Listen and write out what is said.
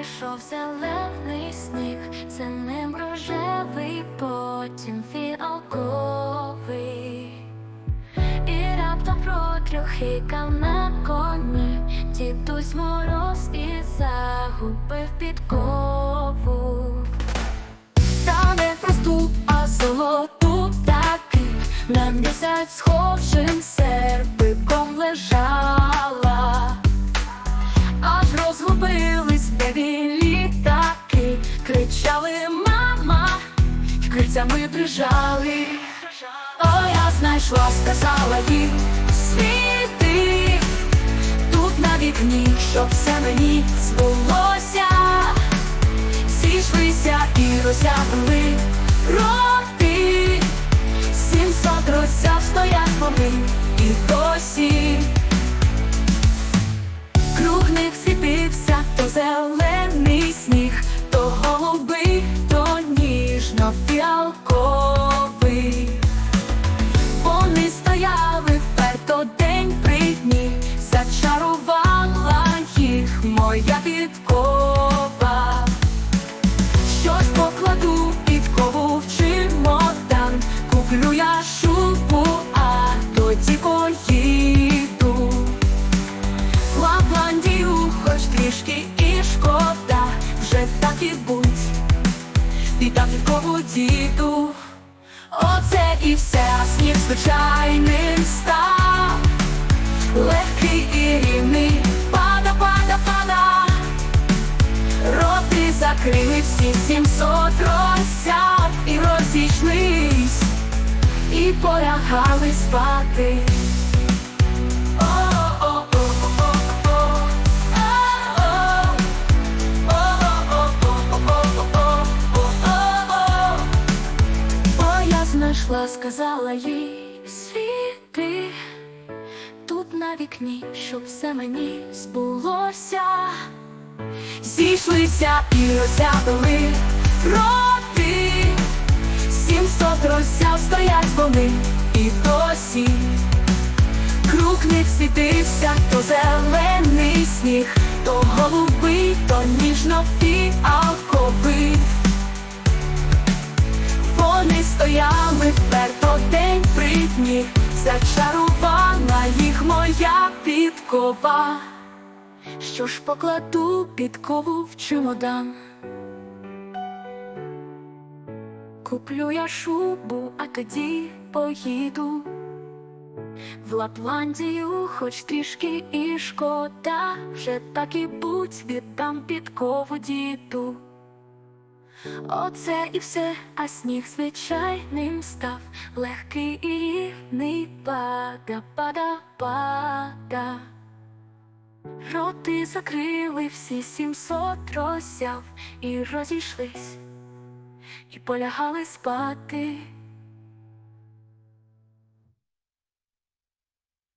ішов зелений сніг, за ним рожевий, потім фіалковий. І раптом протрюхикав на коні, дідусь мороз і загубив підкову. Та не просту, а золоту таки на місяць схожим крицями прижали. О, я знайшла, сказала їй світи. Тут на вікні, щоб все мені збулося. Зійшлися і розтягли роти, моя підкова. Що ж покладу підкову в чемодан, куплю я шубу, а тоді поїду. Лапландію хоч трішки і шкода, вже так і будь, віддам підкову діду. Оце і все, сніг звичайним став, легкий і рівний, закрили всі сімсот розсяг і розійшлись, і полягали спати. Знайшла, сказала їй світи тут на вікні, щоб все мені збулося. Зійшлися і роззявили роти, сімсот роззяв стоять вони і досі. Круг них світився, то зелений сніг, то голубий, то ніжно-фіалковий. Вони стояли вперто день при дні, зачарувала їх моя підкова. Що ж покладу підкову в чемодан? Куплю я шубу, а тоді поїду в Лапландію, хоч трішки і шкода, вже так і будь віддам підкову діду. Оце і все, а сніг звичайним став, легкий і рівний пада, пада, пада. Роти закрили всі сімсот роззяв і розійшлись, і полягали спати.